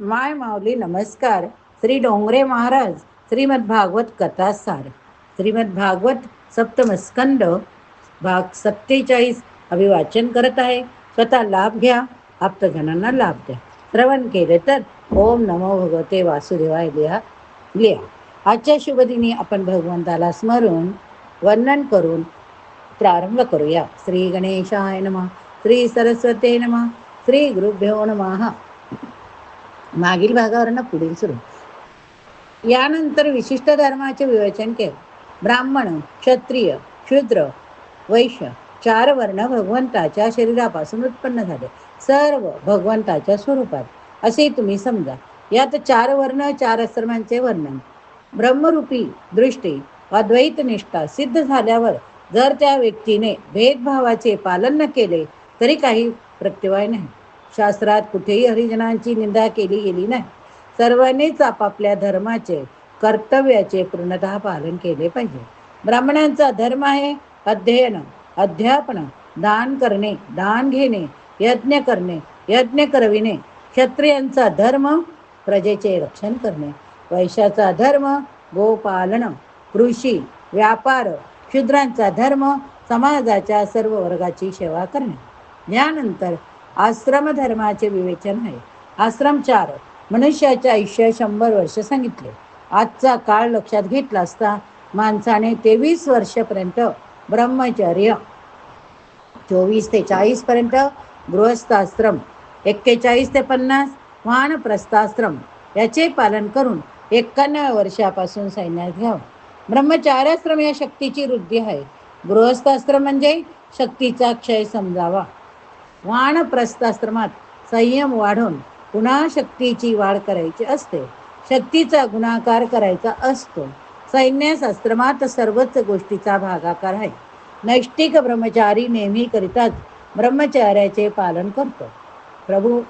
माय माऊली नमस्कार. श्री डोंगरे महाराज श्रीमद भागवत कथासार श्रीमद भागवत सप्तमस्कंद भाग सत्तेचाळीस अभिवाचन करत आहे. स्वतः लाभ घ्या आप्तजनांना लाभ द्या. श्रवण केले तर ओम नमो भगवते वासुदेवाय लिहा लिहा. आजच्या शुभदिनी आपण भगवंताला स्मरून वर्णन करून प्रारंभ करूया. श्री गणेशाय नमः श्री सरस्वते नमः श्री गुरुभ्यो नमः. मागील भागावरनं पुढील सुरू. यानंतर विशिष्ट धर्माचे विवेचन केले. ब्राह्मण क्षत्रिय शूद्र वैश्य चार वर्ण भगवंताच्या शरीरापासून उत्पन्न झाले. सर्व भगवंताच्या स्वरूपात. असे तुम्ही समजा. यात चार वर्ण चार आश्रमांचे वर्णन. ब्रह्मरूपी दृष्टी अद्वैत निष्ठा सिद्ध झाल्यावर जर त्या व्यक्तीने भेदभावाचे पालन न केले तरी काही प्रत्यवाय नाही. शास्त्रात कुठेही हरिजनांची निंदा केली गेली नाही. सर्वांनीच आपापल्या धर्माचे कर्तव्याचे पूर्णतः पालन केले पाहिजे. ब्राह्मणांचा धर्म आहे अध्ययन अध्यापन दान करणे दान घेणे यज्ञ करणे यज्ञ करविणे. क्षत्रियांचा धर्म प्रजेचे रक्षण करणे. वैशाचा धर्म गोपालन कृषी व्यापार. क्षुद्रांचा धर्म समाजाच्या सर्व वर्गाची सेवा करणे. यानंतर आश्रम धर्माचे विवेचन आहे. आश्रम चार मनुष्याचे आयुष्य शंभर वर्ष सांगितले. आजचा काळ लक्षात घेतला असता माणसाने तेवीस वर्षपर्यंत ब्रह्मचर्य चोवीस ते चाळीस पर्यंत गृहस्थाश्रम एक्केचाळीस ते पन्नास वानप्रस्थाश्रम याचे पालन करून एक्कावन्न वर्षापासून सैन्यात घ्यावं. ब्रह्मचार्याश्रम या शक्तीची वृद्धी आहे. गृहस्थाश्रम म्हणजे शक्तीचा क्षय समजावा. वाणप्रस्थाश्रमात संयम वाढून पुन्हा शक्तीची वाढ करायची असते. शक्तीचा गुणाकार करायचा असतो. सैन्याशास्त्रमात सर्वच गोष्टीचा भागाकार आहे. नैष्टिक ब्रह्मचारी नेहमी करिताच ब्रह्मचार्याचे पालन करतो. प्रभू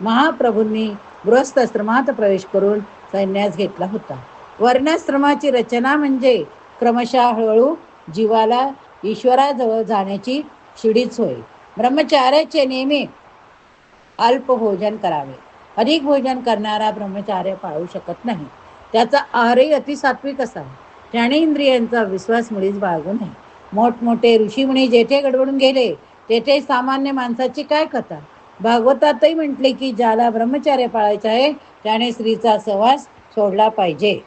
महाप्रभूंनी गृहस्थाश्रमात प्रवेश करून सैन्यास घेतला होता. वर्णाश्रमाची रचना म्हणजे क्रमशः हळूहळू जीवाला ईश्वराजवळ जाण्याची शिडीच होय. ब्रह्मचार्याचे नेहमी अल्प भोजन करावे. अधिक भोजन करणारा ब्रह्मचार्य पाळू शकत नाही. त्याचा आहारही अतिसात्विक असावा. त्याने इंद्रियांचा विश्वास मुळीच बाळगू नये. मोठमोठे ऋषीमुनी जेथे गडबडून गेले तेथे सामान्य माणसाची काय कथा? भागवतातही म्हटले की ज्याला ब्रह्मचार्य पाळायचे आहे त्याने स्त्रीचा सहवास सोडला पाहिजे.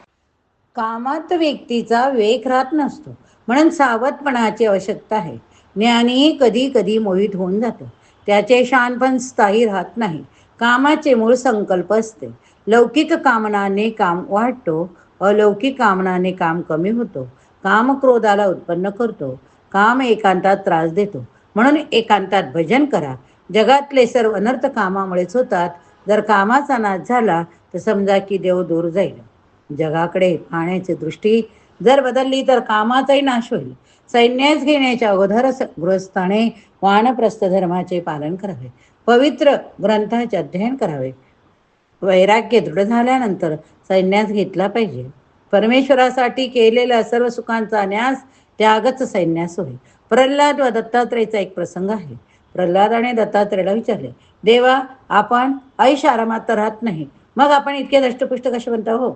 कामात व्यक्तीचा वेग राहत नसतो. म्हणून सावधपणाची आवश्यकता आहे. ज्ञानीही कधी कधी मोहित होऊन जातो. त्याचे शानपण स्थायी राहत नाही. कामाचे मूळ संकल्प असते. लौकिक कामनाने काम वाढतो. अलौकिक कामनाने काम कमी होतो. काम क्रोधाला उत्पन्न करतो. काम एकांतात त्रास देतो. म्हणून एकांतात भजन करा. जगातले सर्व अनर्थ कामामुळेच होतात. जर कामाचा नाश झाला तर समजा की देव दूर जाईल. जगाकडे पाहण्याची दृष्टी जर बदलली तर कामाचाही नाश होईल. सैन्यास घेण्याच्या अगोदरच गृहस्थाने वानप्रस्थ धर्माचे पालन करावे. पवित्र ग्रंथाचे अध्ययन करावे. वैराग्य दृढ झाल्यानंतर सैन्यास घेतला पाहिजे. परमेश्वरासाठी केलेल्या सर्व सुखांचा न्यास त्यागच सैन्यास होय. प्रल्हाद व दत्तात्रेयचा एक प्रसंग आहे. प्रल्हादाने दत्तात्रेयला विचारले देवा आपण ऐश आरामात तर राहत नाही. मग आपण इतके दष्टपुष्ट कसे बनता हो?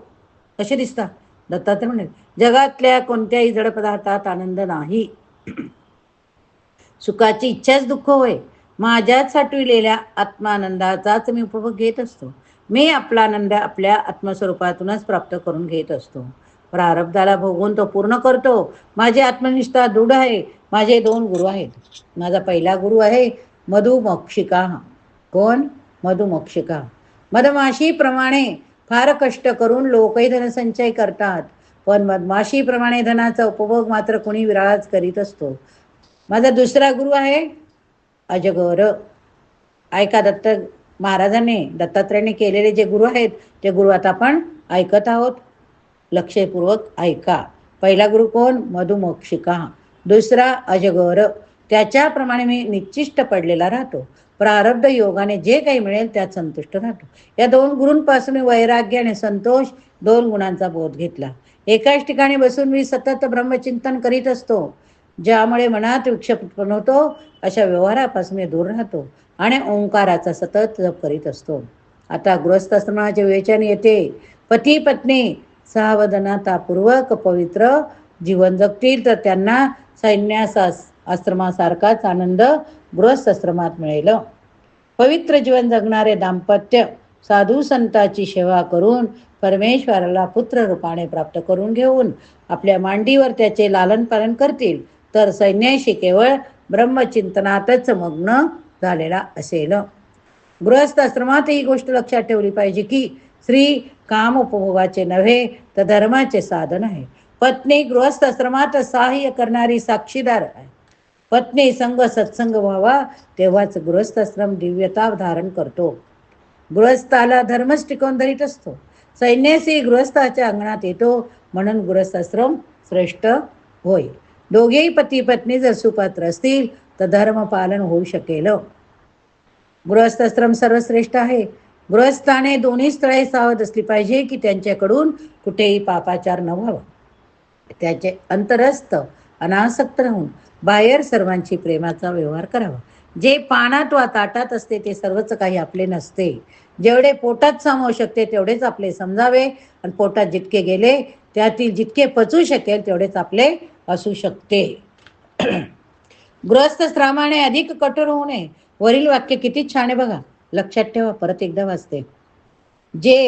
कसे दिसता? दत्तात्रय म्हणे जगातल्या कोणत्याही जड पदार्थात आनंद नाही. सुखाची इच्छाच दुःख होय. माझ्यात साठविलेल्या आत्मानंदाचाच मी उपभोग घेत असतो. मी आपला आनंद आपल्या आत्मस्वरूपातूनच प्राप्त करून घेत असतो. प्रारब्धाला भोगून तो पूर्ण करतो. माझी आत्मनिष्ठा दृढ आहे. माझे दोन गुरु आहेत. माझा पहिला गुरु आहे मधुमक्षिका. कोण? मधुमक्षिका. मधमाशीप्रमाणे फार कष्ट करून लोकही धनसंचय करतात. पण मधमाशीप्रमाणे धनाचा उपभोग मात्र कुणी विराळाच करीत असतो. माझा दुसरा गुरु आहे अजगर. ऐका दत्त महाराजांनी दत्तात्रयाने केलेले जे गुरु आहेत ते गुरु आता आपण ऐकत आहोत. लक्षपूर्वक ऐका. पहिला गुरु कोण? मधुमक्षिका. दुसरा अजगर. त्याच्याप्रमाणे मी निश्चिष्ट पडलेला राहतो. प्रारब्ध योगाने जे काही मिळेल त्यात संतुष्ट राहतो. या दोन गुरूंपासून मी वैराग्य आणि संतोष दोन गुणांचा बोध घेतला. एकाच ठिकाणी बसून मी सतत ब्रह्मचिंतन करीत असतो. ज्यामुळे मनात विक्षेप उत्पन्न होतो. अशा व्यवहारापासून मी दूर राहतो आणि ओंकाराचा सतत जप करीत असतो. आता गृहस्थाश्रमाचे विवेचन येते. पती पत्नी सावधनतापूर्वक पवित्र जीवन जगतील तर त्यांना सैन्यास आश्रमासारखाच आनंद गृहस्थाश्रमात मिळेल. पवित्र जीवन जगणारे दाम्पत्य साधू संताची सेवा करून परमेश्वराला पुत्र रूपाने प्राप्त करून घेऊन आपल्या मांडीवर त्याचे लालन पालन करतील. तर सैन्याशी केवळ ब्रह्मचिंतनातच मग्न झालेला असेल. गृहस्थाश्रमात ही गोष्ट लक्षात ठेवली पाहिजे की स्त्री काम उपभोगाचे नव्हे तर धर्माचे साधन आहे. पत्नी गृहस्थाश्रमात सहाय्य करणारी साक्षीदार आहे. पत्नी संग सत्संग व्हावा तेव्हाच गृहस्थाश्रम दिव्यता धारण करतो. गृहस्थाला धर्मच टिकवून धरीत असतो. सैन्यासी गृहस्थाच्या अंगणात येतो म्हणून गृहस्थाश्रम श्रेष्ठ होय. दोघेही पती पत्नी जर सुपात्र असतील तर धर्मपालन होऊ शकेल. गृहस्थाश्रम सर्वश्रेष्ठ आहे. गृहस्थाने दोन्ही स्थळे सावध असली पाहिजे की त्यांच्याकडून कुठेही पापाचार न व्हावा. त्याचे अंतरस्थ अनासक्त राहून बाहेर सर्वांची प्रेमाचा व्यवहार करावा. जे पानात वा ताटात असते ते सर्वच काही आपले नसते. जेवढे पोटात सामावू शकते तेवढेच आपले समजावे. आणि पोटात जितके गेले त्यातील जितके पचू शकेल तेवढेच आपले असू शकते. गृहस्थ श्रामाने अधिक कठोर होऊ नये. वरील वाक्य किती छान आहे बघा. लक्षात ठेवा परत एकदा वाचते. जे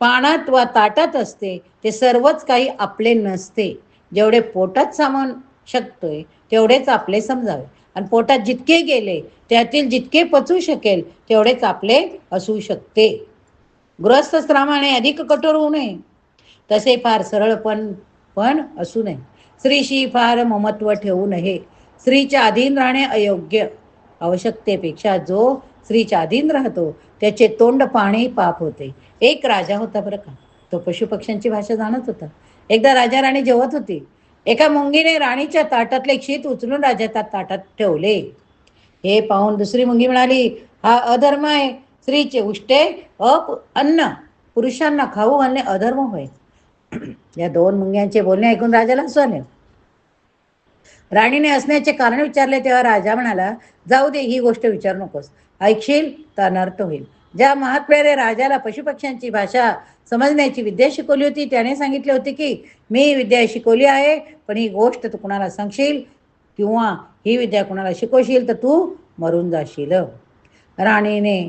पानात वा ताटात असते ते सर्वच काही आपले नसते. जेवढे पोटात सामावून शकतोय तेवढेच आपले समजावे. आणि पोटात जितके गेले त्यातील जितके पचू शकेल तेवढेच आपले असू शकते. गृहस्थश्रामाने अधिक कठोर होऊ नये. तसे फार सरळ पण पण असू नये. स्त्रीशी फार ममत्व ठेवू नये. स्त्रीच्या अधीन राहणे अयोग्य. आवश्यकतेपेक्षा जो स्त्रीच्या अधीन राहतो त्याचे तोंड पाणी पाप होते. एक राजा होता बरं का. तो पशुपक्ष्यांची भाषा जाणत होता. एकदा राजा राणी जेवत होती. एका मुंगीने राणीच्या ताटातले शीत उचलून राजाच्या ताटात ठेवले. हे पाहून दुसरी मुंगी म्हणाली हा अधर्म आहे. स्त्रीचे उष्टे अप अन्न. पुरुषांना खाऊ घालणे अधर्म होय. या दोन मुंग्यांचे बोलणे ऐकून राजाला हसू आले. राणीने असण्याचे कारण विचारले तेव्हा राजा म्हणाला जाऊ दे ही गोष्ट विचारू नकोस. ऐकशील तर अनर्थ होईल. ज्या महात्म्याने राजाला पशुपक्ष्यांची भाषा समजण्याची विद्या शिकवली होती त्याने सांगितले होते की मी विद्या शिकवली आहे पण ही गोष्ट तू कुणाला सांगशील? किंवा ही विद्या कुणाला शिकवशील तर तू मरून जाशील. राणीने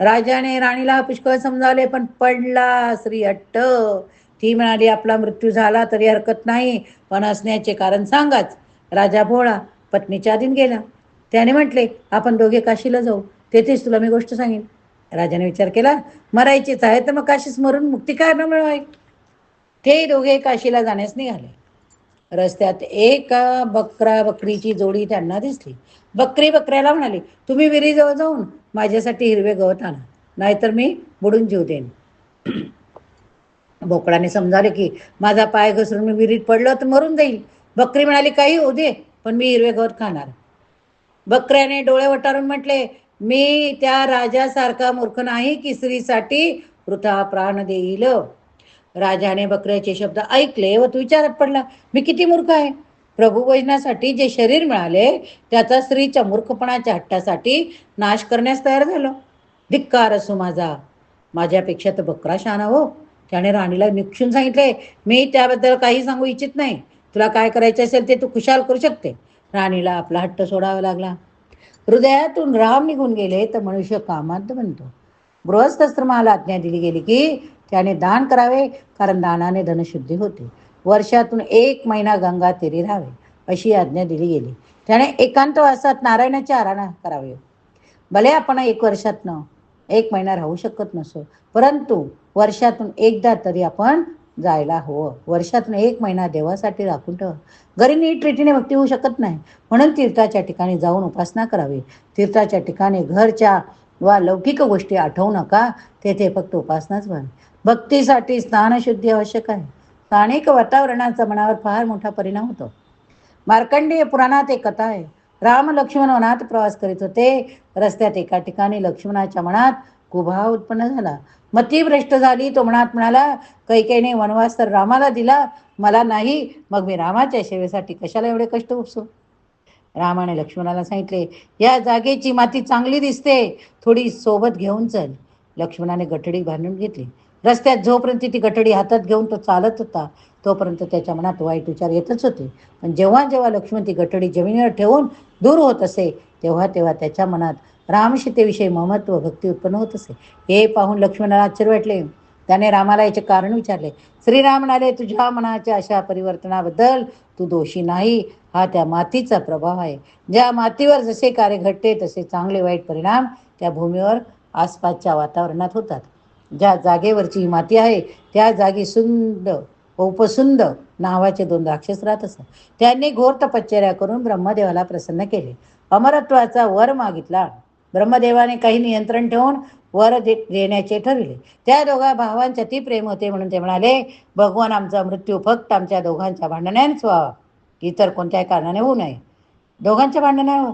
राजाने राणीला पुष्कळ समजावले पण पडला श्री अट्ट. ती म्हणाली आपला मृत्यू झाला तरी हरकत नाही पण असण्याचे कारण सांगाच. राजा भोळा पत्नीच्या अधीन गेला. त्याने म्हटले आपण दोघे काशीला जाऊ. तेथेच तुला मी गोष्ट सांगेन. राजाने विचार केला मरायचीच आहे तर मग काशीस मरून मुक्ती काय न मिळवाय ते दोघे काशीला जाण्यास निघाले. रस्त्यात एक बकरा बकरीची जोडी त्यांना दिसली. बकरी बकऱ्याला म्हणाली तुम्ही विहिरीजवळ जाऊन माझ्यासाठी हिरवे गवत आणा नाहीतर मी बुडून जीव देईन. बोकडाने समजाले की माझा पाय घसरून मी विहिरीत पडलो तर मरून जाईल. बकरी म्हणाली काही होऊ दे पण मी हिरवे गवत खाणार. बकऱ्याने डोळे वटारून म्हटले मी त्या राजासारखा मूर्ख नाही की स्त्रीसाठी वृथा प्राण देईल. राजाने बकऱ्याचे शब्द ऐकले व तू विचारात पडला मी किती मूर्ख आहे? प्रभू वजनासाठी जे शरीर मिळाले त्याचा स्त्रीच्या मूर्खपणाच्या हट्टासाठी नाश करण्यास तयार झालो. धिक्कार असो माझा. माझ्यापेक्षा तर बकरा शहाणा हो. त्याने राणीला निक्षून सांगितले मी त्याबद्दल काही सांगू इच्छित नाही. तुला काय करायचे असेल ते तू खुशाल करू शकते. राणीला आपला हट्ट सोडावा लागला. हृदयातून राम निघून गेले तर मनुष्य कामात बनतो. गृहस्थाश्रमाला आज्ञा दिली गेली की त्याने दान करावे कारण दानाने धनशुद्धी होते. वर्षातून एक महिना गंगा तेरी राहावे अशी आज्ञा दिली गेली. त्याने एकांतवासात नारायणाची आराधना करावे. भले आपण एक वर्षातनं एक महिना राहू शकत नसो परंतु वर्षातून एकदा तरी आपण जायला हवं. वर्षातून एक महिना देवासाठी राखून ठेवा. घरी नीट रीतीने भक्ती होऊ शकत नाही. म्हणून तीर्थाच्या ठिकाणी जाऊन उपासना करावी. तीर्थाच्या ठिकाणी घरच्या वा लौकिक गोष्टी आठवू नका. तेथे फक्त उपासनाच व्हावी. भक्तीसाठी स्नानशुद्धी आवश्यक आहे. स्थानिक वातावरणाचा मनावर फार मोठा परिणाम होतो. मार्कंडेय पुराणात एक कथा आहे. राम लक्ष्मण वनात प्रवास करीत होते. रस्त्यात एका ठिकाणी लक्ष्मणाच्या मनात कुभा उत्पन्न झाला. मती भ्रष्ट झाली. तो मनात म्हणाला कैकेने वनवास तर रामाला दिला. मला नाही. मग मी रामाच्या सेवेसाठी कशाला एवढे कष्ट उपसू? रामाने लक्ष्मणाला सांगितले या जागेची माती चांगली दिसते. थोडी सोबत घेऊन चल. लक्ष्मणाने गठडी बांधून घेतली. रस्त्यात जोपर्यंत ती गठडी हातात घेऊन तो चालत होता तोपर्यंत त्याच्या मनात वाईट विचार येतच होते. पण जेव्हा जेव्हा लक्ष्मण ती गठडी जमिनीवर ठेवून दूर होत असे तेव्हा तेव्हा त्याच्या मनात रामशीतेविषयी महत्त्व भक्ती उत्पन्न होत असे. हे पाहून लक्ष्मणाला आश्चर्य वाटले. त्याने रामाला याचे कारण विचारले. श्रीराम म्हणाले तुझ्या मनाच्या अशा परिवर्तनाबद्दल तू दोषी नाही. हा त्या मातीचा प्रभाव आहे. ज्या मातीवर जसे कार्य घडते तसे चांगले वाईट परिणाम त्या भूमीवर आसपासच्या वातावरणात होतात. ज्या जागेवरची ही माती आहे त्या जागी सुंदर उपसुंद नावाचे दोन राक्षस राहत असत. त्यांनी घोर तपश्चर्या करून ब्रह्मदेवाला प्रसन्न केले. अमरत्वाचा वर मागितला. ब्रह्मदेवाने काही नियंत्रण ठेवून वर दे देण्याचे ठरविले. त्या दोघा भावांच्या ती प्रेम होते म्हणून ते म्हणाले भगवान आमचा मृत्यू फक्त आमच्या दोघांच्या भांडण्यानेच व्हावा इतर कोणत्याही कारणाने होऊ नये. दोघांच्या भांडण्यावर?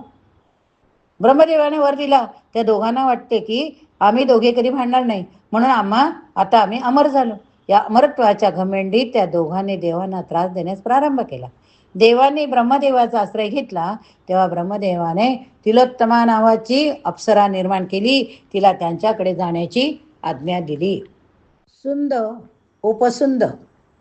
ब्रह्मदेवाने वर दिला. त्या दोघांना वाटते की आम्ही दोघे कधी भांडणार नाही. म्हणून आम्हा आता आम्ही अमर झालो. या अमरत्वाच्या घमेंडीत त्या दोघांनी देवांना त्रास देण्यास प्रारंभ केला. देवांनी ब्रह्मदेवाचा आश्रय घेतला. तेव्हा ब्रह्मदेवाने तिलोत्तमा नावाची अप्सरा निर्माण केली. तिला त्यांच्याकडे जाण्याची आज्ञा दिली. सुंद उपसुंद.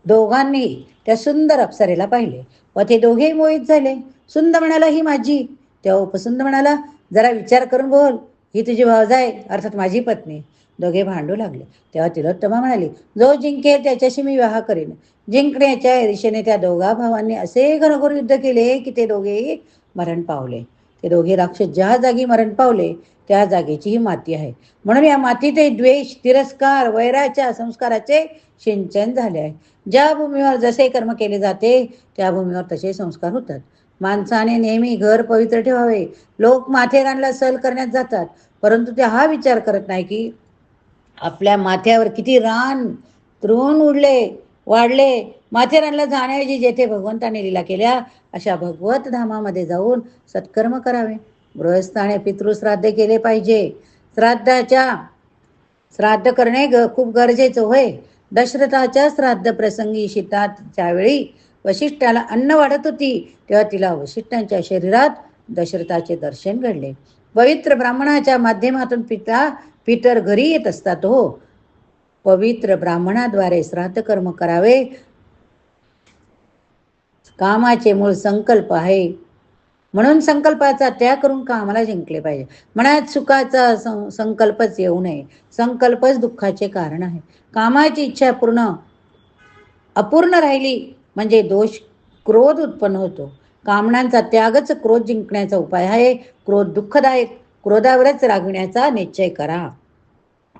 दोघांनी त्या सुंदर अप्सरेला पाहिले. व ते दोघेही मोहित झाले. सुंद म्हणाला ही माझी. तेव्हा उपसुंद म्हणाला जरा विचार करून बोल. ही तुझी भावजाय अर्थात माझी पत्नी. दोघे भांडू लागले. तेव्हा तिलोत्तमा म्हणाली जो जिंकेल त्याच्याशी मी विवाह करेन. जिंकण्याच्या दिशेने त्या दोघा भावांनी असे घरोघर युद्ध केले की ते दोघेही मरण पावले. ते दोघे राक्षस ज्या जागी मरण पावले त्या जागेची ही माती आहे. म्हणून या मातीतही द्वेष तिरस्कार वैराच्या संस्काराचे सिंचन झाले आहे. ज्या भूमीवर जसे कर्म केले जाते त्या भूमीवर तसे संस्कार होतात. माणसाने नेहमी घर पवित्र ठेवावे. लोक माथेरानला सल करण्यात जातात. परंतु ते हा विचार करत नाही की आपल्या माथ्यावर किती रान तृण उडले वाढले. माथेरानला जाण्याऐवजी जेथे भगवंताने लीला केल्या अशा भगवत धामामध्ये जाऊन सत्कर्म करावे. गृहस्थाने पितृश्राद्ध केले पाहिजे. श्राद्धाच्या श्राद्ध करणे ग खूप गरजेचं होय. दशरथाच्या श्राद्ध प्रसंगी शीताच्या वेळी वशिष्ठाला अन्न वाढत होती तेव्हा तिला वशिष्ठांच्या शरीरात दशरथाचे दर्शन घडले. पवित्र ब्राह्मणाच्या माध्यमातून पिता पितर घरी येत असतात हो. पवित्र ब्राह्मणाद्वारे श्राद्ध कर्म करावे. कामाचे मूळ संकल्प आहे. म्हणून संकल्पाचा त्याग करून कामाला जिंकले पाहिजे? मनात सुखाचा संकल्पच येऊ नये. संकल्पच दुःखाचे कारण आहे. कामाची इच्छा पूर्ण अपूर्ण राहिली म्हणजे दोष क्रोध उत्पन्न होतो. कामनांचा त्यागच क्रोध जिंकण्याचा उपाय आहे. क्रोध दुःखदायक क्रोधावरच रागण्याचा निश्चय करा.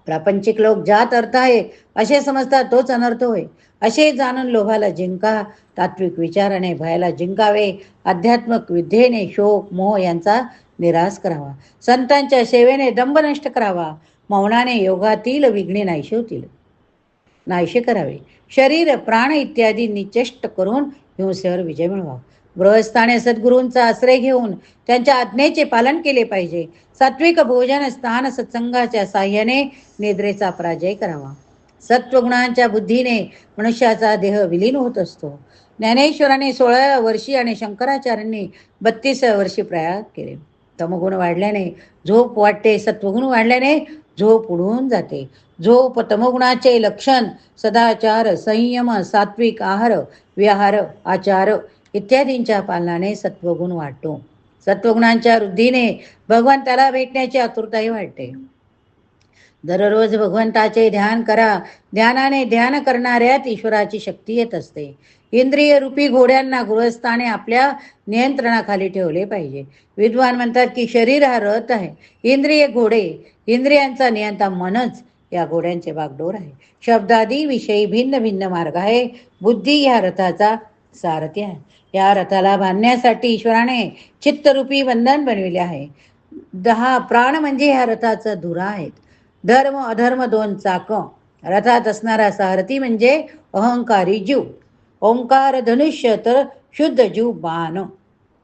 प्रापंचिक लोक ज्यात अर्थ आहे असे समजतात तोच अनर्थ होय. असे जाणून लोभाला जिंका तात्विक विचाराने भयाला जिंकावे आध्यात्मक विद्येने शोक मोह यांचा निराश करावा. संतांच्या सेवेने दंभ नष्ट करावा. मौनाने योगातील विघ्ने नाहीशी होतील नाहीशे करावे. शरीर प्राण इत्यादी निचेष्ट करून हिंसेवर विजय मिळवा. गृहस्थाने सद्गुरूंचा आश्रय घेऊन त्यांच्या आज्ञेचे पालन केले पाहिजे. सात्विक भोजन स्थान सत्संगाच्या साह्याने निद्रेचा पराजय करावा. सत्वगुणांच्या बुद्धीने मनुष्याचा देह विलीन होत असतो. ज्ञानेश्वराने सोळाव्या वर्षी आणि शंकराचार्यांनी बत्तीसव्या वर्षी प्रयाग केले. तमगुण वाढल्याने झोप वाटते सत्वगुण वाढल्याने झोप उडून जाते. झोप तमगुणाचे लक्षण सदाचार संयम सात्विक आहार विहार आचार इत्यादींच्या पालनाने सत्वगुण वाढतो. सत्वगुणांच्या वृद्धीने भगवंताला भेटण्याची आतुरताही वाटते दररोज भगवंताचे ध्यान करा. ध्यानाने ध्यान करणाऱ्यात ईश्वराची शक्ती येत असते. इंद्रिय रूपी घोड्यांना गृहस्थाने आपल्या नियंत्रणाखाली ठेवले पाहिजे. विद्वान म्हणतात की शरीर हा रथ आहे. इंद्रिय घोडे इंद्रियांचा नियंता मनच या घोड्यांचे बागडोर आहे. शब्दादी विषयी भिन्न भिन्न मार्ग आहे. बुद्धी या रथाचा सारथी आहे. या रथाला बांधण्यासाठी ईश्वराने चित्तरूपी बंधन बनविले आहे. दहा प्राण म्हणजे ह्या रथाचं धुरा आहेत. धर्म अधर्म दोन चाक. रथात असणारा सारथी म्हणजे अहंकारी जीव. ओंकार धनुष्य तर शुद्ध जीव बाण.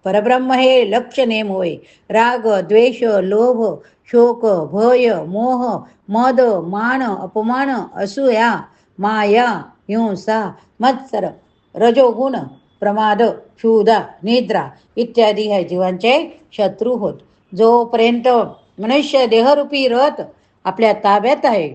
परब्रह्म हे लक्ष नेम होय राग द्वेष लोभ शोक भय मोह मद मान अपमान असूया माया हिंसा मत्सर. रजोगुण प्रमाद क्षुदा निद्रा इत्यादी ह्या जीवांचे शत्रू होत. जोपर्यंत मनुष्य देहरूपी रथ आपल्या ताब्यात आहे.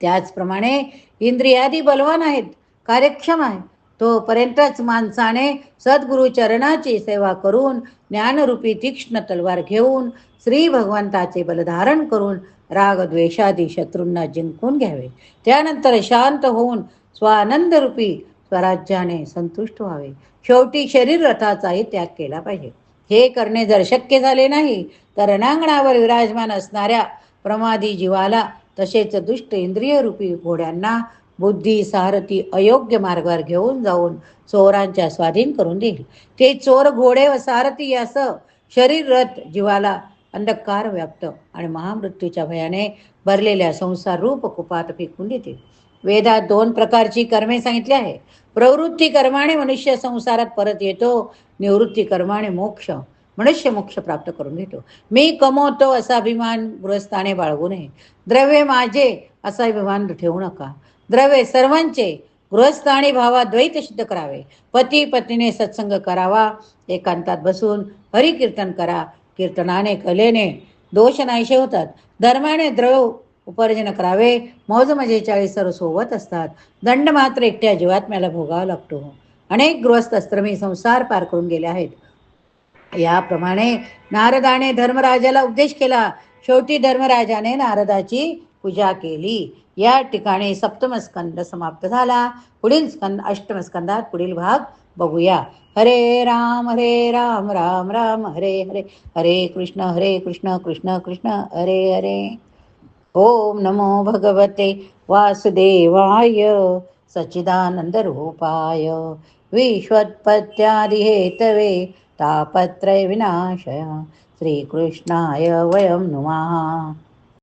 त्याचप्रमाणे इंद्रियादी बलवान आहेत कार्यक्षम आहे. तोपर्यंतच माणसाने सद्गुरु चरणाची सेवा करून ज्ञानरूपी तीक्ष्ण तलवार घेऊन श्री भगवंताचे बलधारण करून राग द्वेषादी शत्रूंना जिंकून घ्यावे. त्यानंतर शांत होऊन स्वानंदरूपी स्वराज्याने संतुष्ट व्हावे. शेवटी शरीर रथाचाही त्याग केला पाहिजे. हे करणे जर शक्य झाले नाही तर रणांगणावर विराजमान असणाऱ्या प्रमादी जीवाला तसेच दुष्ट इंद्रिय रूपी घोड्यांना बुद्धी सारथी अयोग्य मार्गावर घेऊन जाऊन चोरांच्या स्वाधीन करून देईल. ते चोर घोडे व सारथी यासह शरीर रथ जीवाला अंधकार व्याप्त आणि महामृत्यूच्या भयाने भरलेल्या संसार रूप कुपात फेकून देतील. वेदात दोन प्रकारची कर्मे सांगितली आहे. प्रवृत्ती कर्माने मनुष्य संसारात परत येतो निवृत्ती कर्माने मोक्ष मनुष्य मोक्ष प्राप्त करून घेतो. मी कमवतो असा अभिमान गृहस्थाने बाळगू नये. द्रव्य माझे असा अभिमान ठेवू नका. द्रव्य सर्वांचे गृहस्थ आणि भावा द्वैत सिद्ध करावे. पती पत्नीने सत्संग करावा एकांतात बसून हरिकीर्तन करा. कीर्तनाने कलेने दोष नाहीशे होतात. धर्माने द्रव उपार्जन करावे. मौज मजेचाळीस सर्व सोबत असतात. दंड मात्र एकट्या जीवात्म्याला भोगावा लागतो. अनेक गृहस्थ अस्त्रमी संसार पार करून गेले आहेत. याप्रमाणे नारदाने धर्मराजाला उपदेश केला. शेवटी धर्मराजाने नारदाची पूजा केली. या ठिकाणी सप्तम स्कंद समाप्त झाला. पुढील स्कंद अष्टम स्कंदात पुढील भाग बघूया. हरे राम हरे राम राम राम हरे हरे. हरे कृष्ण हरे कृष्ण कृष्ण कृष्ण. हरे हरे. ओम नमो भगवते वासुदेवाय सच्चिदानन्दरूपाय विश्वत्पत्त्यादिहेतवे तापत्रय विनाशय श्रीकृष्णाय वयं नुमः